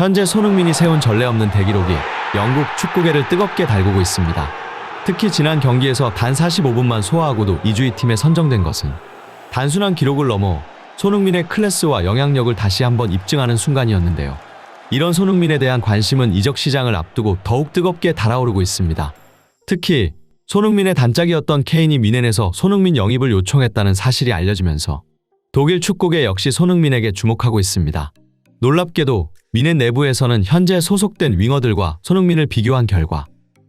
현재 손흥민이 세운 전례 없는 대기록이 영국 축구계를 뜨겁게 달구고 있습니다. 특히 지난 경기에서 단 45분만 소화하고도 2주의 팀에 선정된 것은 단순한 기록을 넘어 손흥민의 클래스와 영향력을 다시 한번 입증하는 순간이었는데요. 이런 손흥민에 대한 관심은 이적 시장을 앞두고 더욱 뜨겁게 달아오르고 있습니다. 특히 손흥민의 단짝이었던 케인이 미넨에서 손흥민 영입을 요청했다는 사실이 알려지면서 독일 축구계 역시 손흥민에게 주목하고 있습니다. 놀랍게도 미넨 내부에서는 현재 소속된 윙어들과 손흥민을 비교한 결과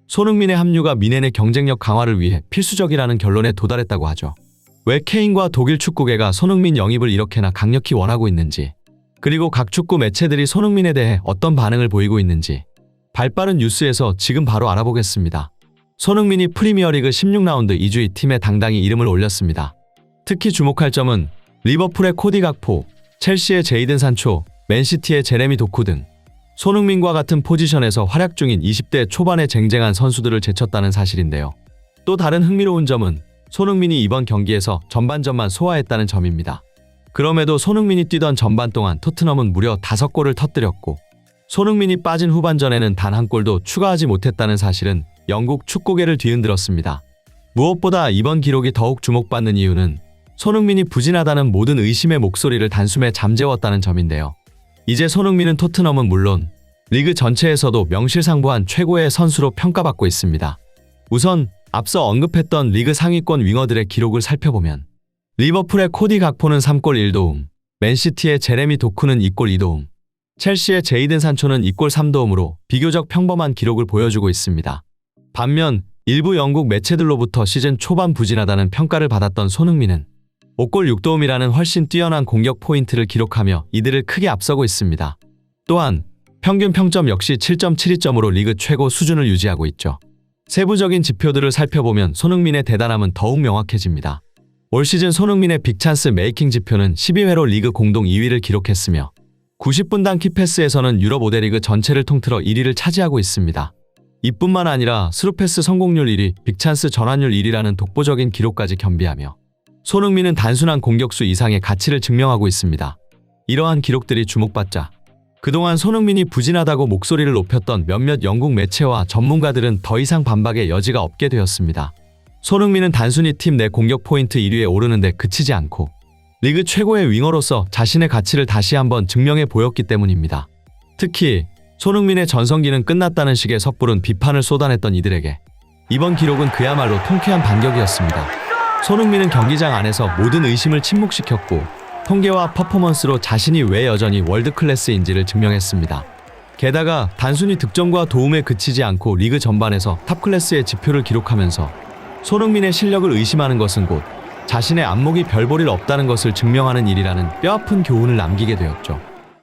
손흥민의 합류가 미넨의 경쟁력 강화를 위해 필수적이라는 결론에 도달했다고 하죠. 왜 케인과 독일 축구계가 손흥민 영입을 이렇게나 강력히 원하고 있는지, 그리고 각 축구 매체들이 손흥민에 대해 어떤 반응을 보이고 있는지, 발빠른 뉴스에서 지금 바로 알아보겠습니다. 손흥민이 프리미어리그 16라운드 2주의 팀에 당당히 이름을 올렸습니다. 특히 주목할 점은 리버풀의 코디 각포, 첼시의 제이든 산초, 맨시티의 제레미 도쿠 등 손흥민과 같은 포지션에서 활약 중인 20대 초반에 쟁쟁한 선수들을 제쳤다는 사실인데요. 또 다른 흥미로운 점은 손흥민이 이번 경기에서 전반전만 소화했다는 점입니다. 그럼에도 손흥민이 뛰던 전반 동안 토트넘은 무려 5골을 터뜨렸고 손흥민이 빠진 후반전에는 단 한 골도 추가하지 못했다는 사실은 영국 축구계를 뒤흔들었습니다. 무엇보다 이번 기록이 더욱 주목받는 이유는 손흥민이 부진하다는 모든 의심의 목소리를 단숨에 잠재웠다는 점인데요. 이제 손흥민은 토트넘은 물론 리그 전체에서도 명실상부한 최고의 선수로 평가받고 있습니다. 우선 앞서 언급했던 리그 상위권 윙어들의 기록을 살펴보면 리버풀의 코디 각포는 3골 1도움, 맨시티의 제레미 도쿠는 2골 2도움, 첼시의 제이든 산초는 2골 3도움으로 비교적 평범한 기록을 보여주고 있습니다. 반면 일부 영국 매체들로부터 시즌 초반 부진하다는 평가를 받았던 손흥민은 5골 6도움이라는 훨씬 뛰어난 공격 포인트를 기록하며 이들을 크게 앞서고 있습니다. 또한 평균 평점 역시 7.72점으로 리그 최고 수준을 유지하고 있죠. 세부적인 지표들을 살펴보면 손흥민의 대단함은 더욱 명확해집니다. 올 시즌 손흥민의 빅찬스 메이킹 지표는 12회로 리그 공동 2위를 기록했으며 90분당 키패스에서는 유럽 5대 리그 전체를 통틀어 1위를 차지하고 있습니다. 이뿐만 아니라 스루패스 성공률 1위, 빅찬스 전환율 1위라는 독보적인 기록까지 겸비하며 손흥민은 단순한 공격수 이상의 가치를 증명하고 있습니다. 이러한 기록들이 주목받자 그동안 손흥민이 부진하다고 목소리를 높였던 몇몇 영국 매체와 전문가들은 더 이상 반박의 여지가 없게 되었습니다. 손흥민은 단순히 팀 내 공격 포인트 1위에 오르는데 그치지 않고 리그 최고의 윙어로서 자신의 가치를 다시 한번 증명해 보였기 때문입니다. 특히 손흥민의 전성기는 끝났다는 식의 섣부른 비판을 쏟아냈던 이들에게 이번 기록은 그야말로 통쾌한 반격이었습니다. 손흥민은 경기장 안에서 모든 의심을 침묵시켰고 통계와 퍼포먼스로 자신이 왜 여전히 월드 클래스인지를 증명했습니다. 게다가 단순히 득점과 도움에 그치지 않고 리그 전반에서 탑 클래스의 지표를 기록하면서 손흥민의 실력을 의심하는 것은 곧 자신의 안목이 별 볼일 없다는 것을 증명하는 일이라는 뼈아픈 교훈을 남기게 되었죠.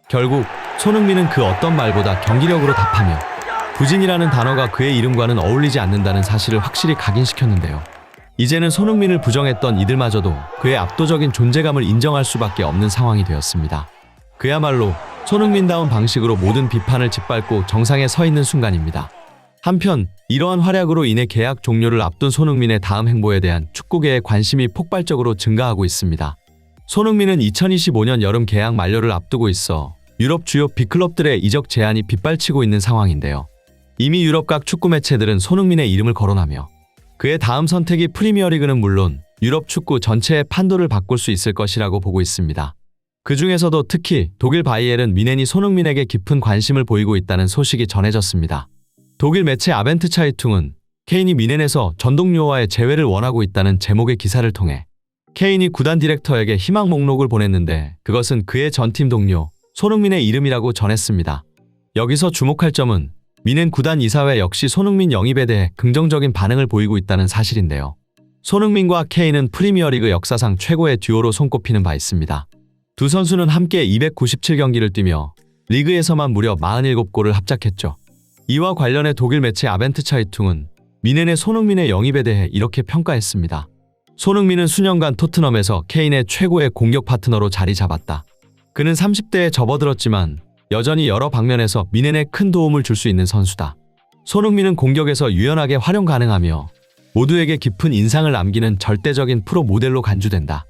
결국 손흥민은 그 어떤 말보다 경기력으로 답하며 부진이라는 단어가 그의 이름과는 어울리지 않는다는 사실을 확실히 각인시켰는데요. 이제는 손흥민을 부정했던 이들마저도 그의 압도적인 존재감을 인정할 수밖에 없는 상황이 되었습니다. 그야말로 손흥민다운 방식으로 모든 비판을 짓밟고 정상에 서 있는 순간입니다. 한편 이러한 활약으로 인해 계약 종료를 앞둔 손흥민의 다음 행보에 대한 축구계의 관심이 폭발적으로 증가하고 있습니다. 손흥민은 2025년 여름 계약 만료를 앞두고 있어 유럽 주요 빅클럽들의 이적 제한이 빗발치고 있는 상황인데요. 이미 유럽 각 축구 매체들은 손흥민의 이름을 거론하며 그의 다음 선택이 프리미어리그는 물론 유럽 축구 전체의 판도를 바꿀 수 있을 것이라고 보고 있습니다. 그 중에서도 특히 독일 바이엘은 미넨이 손흥민에게 깊은 관심을 보이고 있다는 소식이 전해졌습니다. 독일 매체 아벤트 차이퉁은 케인이 미넨에서 전동요와의 재회를 원하고 있다는 제목의 기사를 통해 케인이 구단 디렉터에게 희망 목록을 보냈는데 그것은 그의 전팀 동료 손흥민의 이름이라고 전했습니다. 여기서 주목할 점은 미넨 구단 이사회 역시 손흥민 영입에 대해 긍정적인 반응을 보이고 있다는 사실인데요. 손흥민과 케인은 프리미어리그 역사상 최고의 듀오로 손꼽히는 바 있습니다. 두 선수는 함께 297경기를 뛰며 리그에서만 무려 47골을 합작했죠. 이와 관련해 독일 매체 아벤트 차이퉁은 미넨의 손흥민의 영입에 대해 이렇게 평가했습니다. 손흥민은 수년간 토트넘에서 케인의 최고의 공격 파트너로 자리 잡았다. 그는 30대에 접어들었지만 여전히 여러 방면에서 미넨에 큰 도움을 줄 수 있는 선수다. 손흥민은 공격에서 유연하게 활용 가능하며 모두에게 깊은 인상을 남기는 절대적인 프로 모델로 간주된다.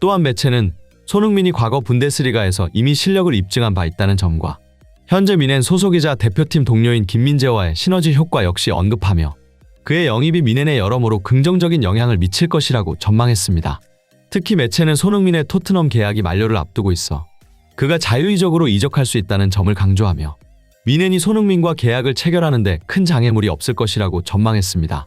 또한 매체는 손흥민이 과거 분데스리가에서 이미 실력을 입증한 바 있다는 점과 현재 미넨 소속이자 대표팀 동료인 김민재와의 시너지 효과 역시 언급하며 그의 영입이 미넨에 여러모로 긍정적인 영향을 미칠 것이라고 전망했습니다. 특히 매체는 손흥민의 토트넘 계약이 만료를 앞두고 있어 그가 자유의적으로 이적할 수 있다는 점을 강조하며 미넨이 손흥민과 계약을 체결하는데 큰 장애물이 없을 것이라고 전망했습니다.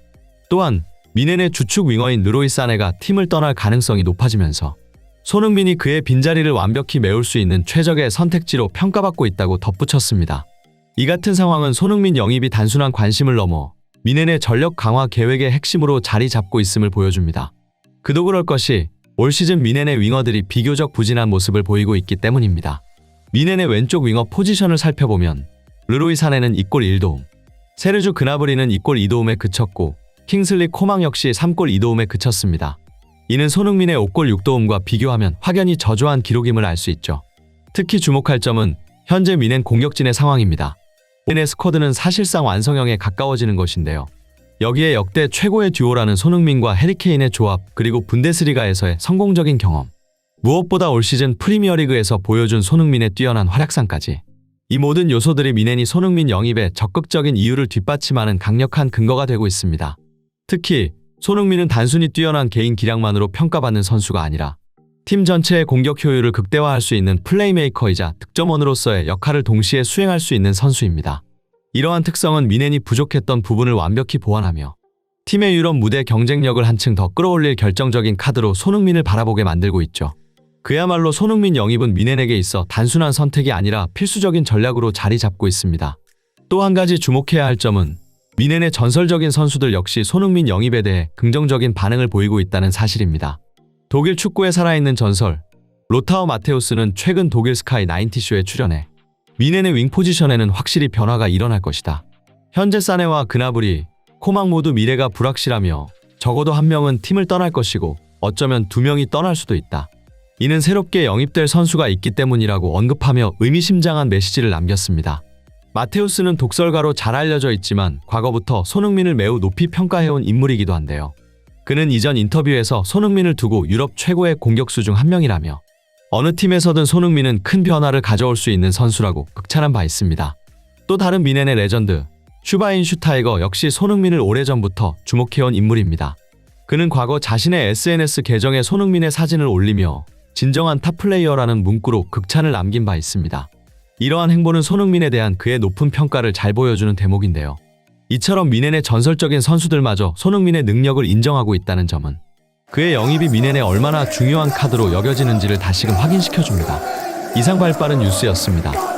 또한 미넨의 주축 윙어인 느로이 사네가 팀을 떠날 가능성이 높아지면서 손흥민이 그의 빈자리를 완벽히 메울 수 있는 최적의 선택지로 평가받고 있다고 덧붙였습니다. 이 같은 상황은 손흥민 영입이 단순한 관심을 넘어 미넨의 전력 강화 계획의 핵심으로 자리 잡고 있음을 보여줍니다. 그도 그럴 것이 올 시즌 미넨의 윙어들이 비교적 부진한 모습을 보이고 있기 때문입니다. 미넨의 왼쪽 윙어 포지션을 살펴보면 르로이 사네는 2골 1도움, 세르주 그나브리는 2골 2도움에 그쳤고 킹슬리 코망 역시 3골 2도움에 그쳤습니다. 이는 손흥민의 5골 6도움과 비교하면 확연히 저조한 기록임을 알 수 있죠. 특히 주목할 점은 현재 미넨 공격진의 상황입니다. 미넨의 스쿼드는 사실상 완성형에 가까워지는 것인데요. 여기에 역대 최고의 듀오라는 손흥민과 해리케인의 조합 그리고 분데스리가에서의 성공적인 경험 무엇보다 올 시즌 프리미어리그에서 보여준 손흥민의 뛰어난 활약상까지 이 모든 요소들이 미넨이 손흥민 영입에 적극적인 이유를 뒷받침하는 강력한 근거가 되고 있습니다. 특히 손흥민은 단순히 뛰어난 개인 기량만으로 평가받는 선수가 아니라 팀 전체의 공격 효율을 극대화할 수 있는 플레이메이커이자 득점원으로서의 역할을 동시에 수행할 수 있는 선수입니다. 이러한 특성은 미넨이 부족했던 부분을 완벽히 보완하며 팀의 유럽 무대 경쟁력을 한층 더 끌어올릴 결정적인 카드로 손흥민을 바라보게 만들고 있죠. 그야말로 손흥민 영입은 미넨에게 있어 단순한 선택이 아니라 필수적인 전략으로 자리 잡고 있습니다. 또 한 가지 주목해야 할 점은 미넨의 전설적인 선수들 역시 손흥민 영입에 대해 긍정적인 반응을 보이고 있다는 사실입니다. 독일 축구에 살아있는 전설 로타오 마테우스는 최근 독일 스카이 90쇼에 출연해 미넨의 윙 포지션에는 확실히 변화가 일어날 것이다. 현재 사네와 그나브리, 코망 모두 미래가 불확실하며 적어도 한 명은 팀을 떠날 것이고 어쩌면 두 명이 떠날 수도 있다. 이는 새롭게 영입될 선수가 있기 때문이라고 언급하며 의미심장한 메시지를 남겼습니다. 마테우스는 독설가로 잘 알려져 있지만 과거부터 손흥민을 매우 높이 평가해온 인물이기도 한데요. 그는 이전 인터뷰에서 손흥민을 두고 유럽 최고의 공격수 중 한 명이라며 어느 팀에서든 손흥민은 큰 변화를 가져올 수 있는 선수라고 극찬한 바 있습니다. 또 다른 미넨의 레전드 슈바인 슈타이거 역시 손흥민을 오래전부터 주목해온 인물입니다. 그는 과거 자신의 SNS 계정에 손흥민의 사진을 올리며 진정한 탑플레이어라는 문구로 극찬을 남긴 바 있습니다. 이러한 행보는 손흥민에 대한 그의 높은 평가를 잘 보여주는 대목인데요. 이처럼 미넨의 전설적인 선수들마저 손흥민의 능력을 인정하고 있다는 점은 그의 영입이 미넨에 얼마나 중요한 카드로 여겨지는지를 다시금 확인시켜줍니다. 이상 발빠른 뉴스였습니다.